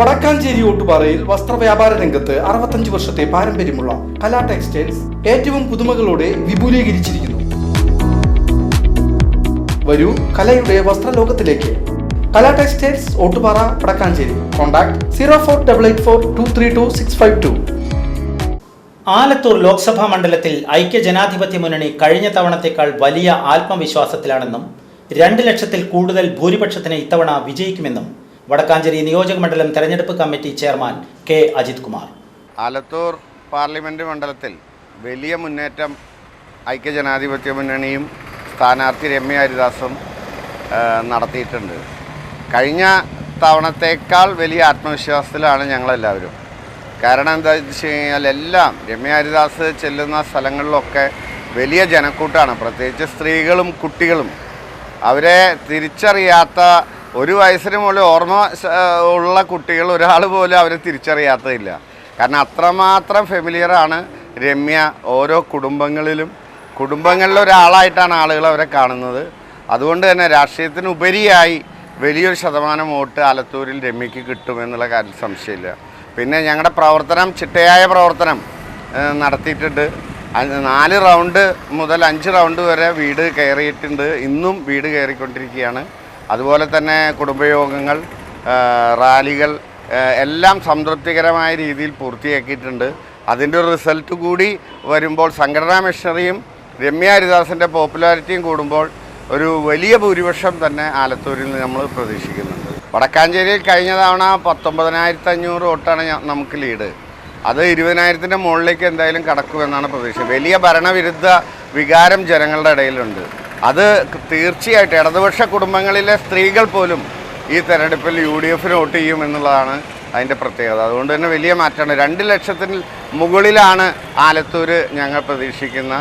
വടക്കാഞ്ചേരി ഓട്ടുപാറയിൽ വസ്ത്രവ്യാപാര രംഗത്ത് അറുപത്തഞ്ച് വർഷത്തെ പാരമ്പര്യമുള്ള കലാ ടെക്സ്റ്റൈൽസ് ഏറ്റവും പുതുമകളോടെ വിപുലീകരിച്ചിരിക്കുന്നു. വരൂ കലയുടെ വസ്ത്രലോകത്തിലേക്ക്. Kala textiles Ottupara Vadakkanchery. Contact zero four double eight four two three two six five two. Alathur Lok Sabha മണ്ഡലത്തിൽ ഐക്യ ജനാധിപത്യ മുന്നണി കഴിഞ്ഞ തവണത്തേക്കാൾ വലിയ ആത്മവിശ്വാസത്തിലാണെന്നും രണ്ട് ലക്ഷത്തിൽ കൂടുതൽ ഭൂരിപക്ഷത്തിന് ഇത്തവണ വിജയിക്കുമെന്നും വടക്കാഞ്ചേരി നിയോജക മണ്ഡലം തെരഞ്ഞെടുപ്പ് committee chairman K Ajith Kumar. Alathur parliament മണ്ഡലത്തിൽ വലിയ മുന്നേറ്റം ഐക്യജനാധിപത്യ മുന്നണിയും സ്ഥാനാർത്ഥി രമ്യ ഹരിദാസും നടത്തിയിട്ടുണ്ട്. കഴിഞ്ഞ തവണത്തേക്കാൾ വലിയ ആത്മവിശ്വാസത്തിലാണ് ഞങ്ങളെല്ലാവരും. കാരണം എന്താ വെച്ച് കഴിഞ്ഞാൽ എല്ലാം രമ്യ ഹരിദാസ് ചെല്ലുന്ന സ്ഥലങ്ങളിലൊക്കെ വലിയ ജനക്കൂട്ടാണ്. പ്രത്യേകിച്ച് സ്ത്രീകളും കുട്ടികളും. അവരെ തിരിച്ചറിയാത്ത ഒരു വയസ്സിന് മുകളിൽ ഓർമ്മ ഉള്ള കുട്ടികൾ ഒരാൾ പോലും അവരെ തിരിച്ചറിയാത്തതില്ല. കാരണം അത്രമാത്രം ഫെമിലിയറാണ് രമ്യ ഓരോ കുടുംബങ്ങളിലും. കുടുംബങ്ങളിലെ ഒരാളായിട്ടാണ് ആളുകൾ അവരെ കാണുന്നത്. അതുകൊണ്ട് തന്നെ രാഷ്ട്രീയത്തിനുപരിയായി വലിയൊരു ശതമാനം വോട്ട് ആലത്തൂരിൽ രമ്യക്ക് കിട്ടുമെന്നുള്ള കാര്യം സംശയമില്ല. പിന്നെ ഞങ്ങളുടെ പ്രവർത്തനം ചിട്ടയായ പ്രവർത്തനം നടത്തിയിട്ടുണ്ട്. നാല് റൗണ്ട് മുതൽ അഞ്ച് റൗണ്ട് വരെ വീട് കയറിയിട്ടുണ്ട്. ഇന്നും വീട് കയറിക്കൊണ്ടിരിക്കുകയാണ്. അതുപോലെ തന്നെ കുടുംബയോഗങ്ങൾ റാലികൾ എല്ലാം സംതൃപ്തികരമായ രീതിയിൽ പൂർത്തിയാക്കിയിട്ടുണ്ട്. അതിന്റെ ഒരു റിസൾട്ട് കൂടി വരുമ്പോൾ സംഘടനാ മിഷണറിയും രമ്യ ഹരിദാസിന്റെ പോപ്പുലാരിറ്റിയും കൂടുമ്പോൾ ഒരു വലിയ ഭൂരിപക്ഷം തന്നെ ആലത്തൂരിൽ നിന്ന് നമ്മൾ പ്രതീക്ഷിക്കുന്നുണ്ട്. വടക്കാഞ്ചേരിയിൽ കഴിഞ്ഞ തവണ പത്തൊമ്പതിനായിരത്തി അഞ്ഞൂറ് വോട്ടാണ് നമുക്ക് ലീഡ്. അത് ഇരുപതിനായിരത്തിന്റെ മുകളിലേക്ക് എന്തായാലും കടക്കുമെന്നാണ് പ്രതീക്ഷ. വലിയ ഭരണവിരുദ്ധ വികാരം ജനങ്ങളുടെ ഇടയിലുണ്ട്. അത് തീർച്ചയായിട്ടും ഇടതുപക്ഷ കുടുംബങ്ങളിലെ സ്ത്രീകൾ പോലും ഈ തെരഞ്ഞെടുപ്പിൽ യു ഡി എഫിന് വോട്ട് ചെയ്യും എന്നുള്ളതാണ് അതിന്റെ പ്രത്യേകത. അതുകൊണ്ട് തന്നെ വലിയ മാറ്റമാണ്. രണ്ട് ലക്ഷത്തിന് മുകളിലാണ് ആലത്തൂർ ഞങ്ങൾ പ്രതീക്ഷിക്കുന്ന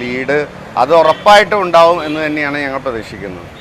ലീഡ്. അത് ഉറപ്പായിട്ടും ഉണ്ടാവും എന്ന് തന്നെയാണ് ഞങ്ങൾ പ്രതീക്ഷിക്കുന്നത്.